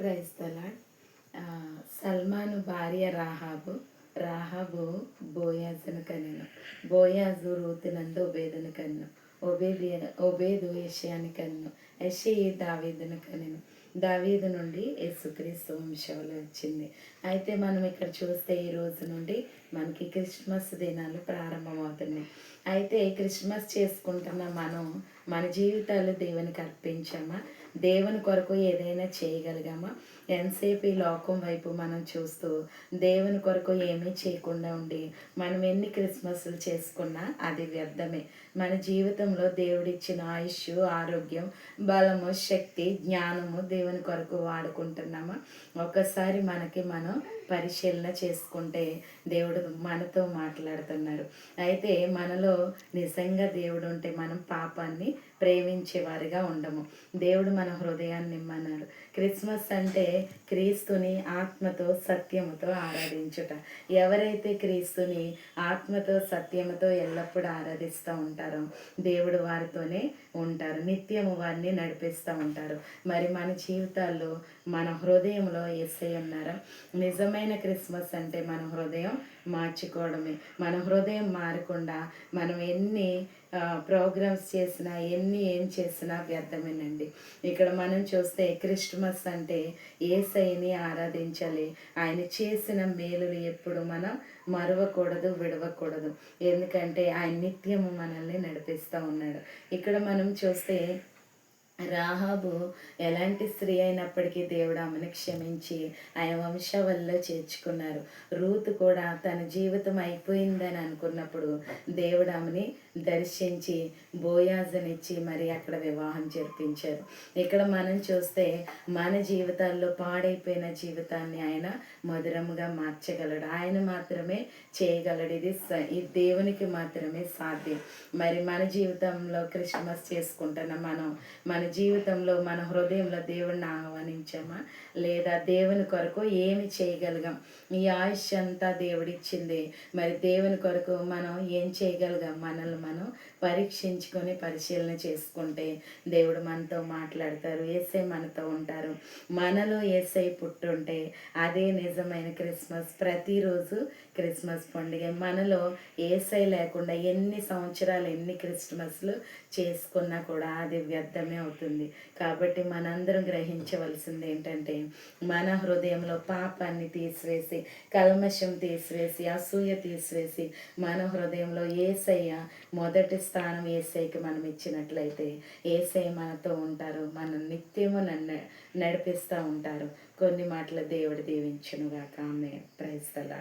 క్రైస్తలాడ్ సల్మాను భార్య రాహాబు రాహాబు బోయాజును కనెను బోయాజు రూతునందు ఒబేదును కన్ను ఒబేది ఒబేదు యషయాని కన్ను యషయి దావీదును కనెను దావీదు నుండి యేసుక్రీస్తు వంశంలో వచ్చింది. అయితే మనం ఇక్కడ చూస్తే ఈ రోజు నుండి మనకి క్రిస్మస్ దినాలు ప్రారంభమవుతున్నాయి. అయితే క్రిస్మస్ చేసుకుంటున్న మనం మన జీవితాలు దేవునికి అర్పించామా? దేవుని కొరకు ఏదైనా చేయగలిగామా? ఎంతసేపు ఈ లోకం వైపు మనం చూస్తూ దేవుని కొరకు ఏమీ చేయకుండా ఉండి మనం ఎన్ని క్రిస్మస్లు చేసుకున్నా అది వ్యర్థమే. మన జీవితంలో దేవుడిచ్చిన ఆయుష్ ఆరోగ్యం బలము శక్తి జ్ఞానము దేవుని కొరకు వాడుకుంటున్నామా? ఒక్కసారి మనకి మనం పరిశీలన చేసుకుంటే దేవుడు మనతో మాట్లాడుతున్నారు. అయితే మనలో నిజంగా దేవుడు ఉంటే మనం పాపాన్ని ప్రేమించేవారిగా ఉండము. దేవుడు మన హృదయాన్ని ఇమ్మన్నారు. క్రిస్మస్ అంటే క్రీస్తుని ఆత్మతో సత్యముతో ఆరాధించుట. ఎవరైతే క్రీస్తుని ఆత్మతో సత్యముతో ఎల్లప్పుడూ ఆరాధిస్తూ ఉంటారు దేవుడు వారితోనే ఉంటారు. నిత్యము వారిని నడిపిస్తూ ఉంటారు. మరి మన జీవితాల్లో మన హృదయంలో ఎస్ఐ ఉన్నారా? నిజమైన క్రిస్మస్ అంటే మన హృదయం మార్చుకోవడమే. మన హృదయం మారకుండా మనం ఎన్ని ప్రోగ్రామ్స్ చేసినా ఎన్ని ఏం చేసినా వ్యర్థమేనండి. ఇక్కడ మనం చూస్తే క్రిస్మస్ అంటే ఏసైని ఆరాధించాలి. ఆయన చేసిన మేలులు ఎప్పుడు మనం మరవకూడదు విడవకూడదు. ఎందుకంటే ఆయన నిత్యము మనల్ని నడిపిస్తూ ఉన్నాడు. ఇక్కడ మనం చూస్తే రాహాబు ఎలాంటి స్త్రీ అయినప్పటికీ దేవుడు ఆమెను క్షమించి ఆయన వంశవల్లో చేర్చుకున్నారు. రూత్ కూడా తన జీవితం అయిపోయిందని అనుకున్నప్పుడు దేవుడు ఆమెని దర్శించి బోయాజనిచ్చి మరి అక్కడ వివాహం జరిపించారు. ఇక్కడ మనం చూస్తే మన జీవితాల్లో పాడైపోయిన జీవితాన్ని ఆయన మధురముగా మార్చగలడు. ఆయన మాత్రమే చేయగలడు. ఇది ఈ దేవునికి మాత్రమే సాధ్యం. మరి మన జీవితంలో క్రిస్మస్ చేసుకుంటున్న మనం మన జీవితంలో మన హృదయంలో దేవుడిని ఆహ్వానించామా? లేదా దేవుని కొరకు ఏమి చేయగలిగాం? ఈ ఆయుష్ అంతా దేవుడిచ్చింది. మరి దేవుని కొరకు మనం ఏం చేయగలిగాం? మనల్ని మనం పరీక్షించుకొని పరిశీలన చేసుకుంటే దేవుడు మనతో మాట్లాడతారు ఏసై మనతో ఉంటారు. మనలో ఏసై పుట్టుంటే అదే నిజమైన క్రిస్మస్. ప్రతిరోజు క్రిస్మస్ పండుగ. మనలో ఏసై లేకుండా ఎన్ని సంవత్సరాలు ఎన్ని క్రిస్మస్లు చేసుకున్నా కూడా అది వ్యర్థమే అవుతుంది. కాబట్టి మనందరం గ్రహించవలసింది ఏంటంటే మన హృదయంలో పాపాన్ని తీసివేసి కల్మషం తీసివేసి అసూయ తీసివేసి మన హృదయంలో ఏసయ్య మొదటి స్థానం ఏసైకి మనం ఇచ్చినట్లయితే ఏసై మనతో ఉంటారు మనం నిత్యము నన్ను నడిపిస్తూ ఉంటారు. కొన్ని మాటలు దేవుడు దీవించునుగాక. ఆమె ప్రైస్తలా